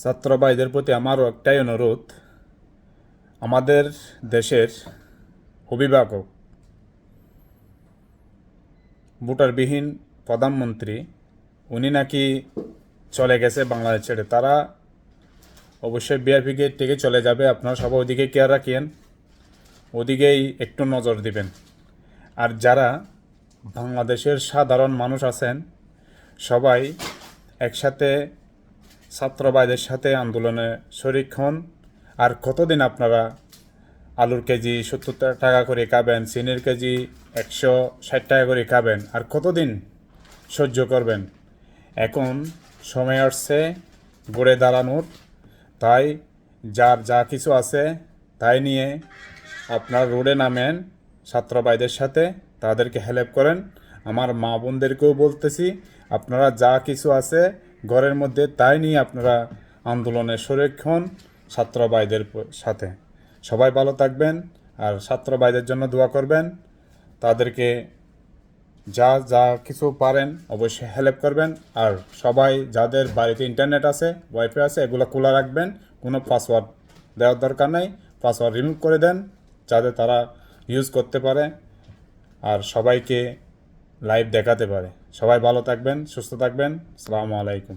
ছাত্র ভাইদের প্রতি আমারও একটাই অনুরোধ, আমাদের দেশের অভিভাবক, ভোটারবিহীন প্রধানমন্ত্রী, উনি নাকি চলে গেছে বাংলাদেশ ছেড়ে। তারা অবশ্যই বিআরপি গেট থেকে চলে যাবে। আপনারা সবাই ওদিকে কেয়ার রাখিয়েন ওদিকেই একটু নজর দিবেন। আর যারা বাংলাদেশের সাধারণ মানুষ আছেন, সবাই একসাথে ছাত্র ভাইদের সাথে আন্দোলনে শরিক হন। আর কতদিন আপনারা আলুর কেজি সত্তর টাকা করে খাবেন, চিনির কেজি একশো ষাট টাকা করে খাবেন, আর কতদিন সহ্য করবেন? এখন সময় আসছে গড়ে দাঁড়ানোর। তাই যার যা কিছু আছে তাই নিয়ে আপনার রোডে নামেন ছাত্র ভাইদের সাথে, তাদেরকে হেল্প করেন। আমার মা বোনদেরকেও বলতেছি, আপনারা যা কিছু আছে ঘরের মধ্যে, তাই নিয়ে আপনারা আন্দোলনে সুরক্ষণ ছাত্র ভাইদের সাথে। সবাই ভালো থাকবেন আর ছাত্র ভাইদের জন্য দোয়া করবেন। তাদেরকে যা যা কিছু পারেন অবশ্যই হেল্প করবেন। আর সবাই যাদের বাড়িতে ইন্টারনেট আছে ওয়াইফাই আছে, এগুলো খোলা রাখবেন। কোনো পাসওয়ার্ড দেওয়ার দরকার নেই। পাসওয়ার্ড রিমুভ করে দেন, যাতে তারা ইউজ করতে পারে। আর সবাইকে লাইভ দেখাতে পারে। সবাই ভালো থাকবেন সুস্থ থাকবেন। সালামু আলাইকুম।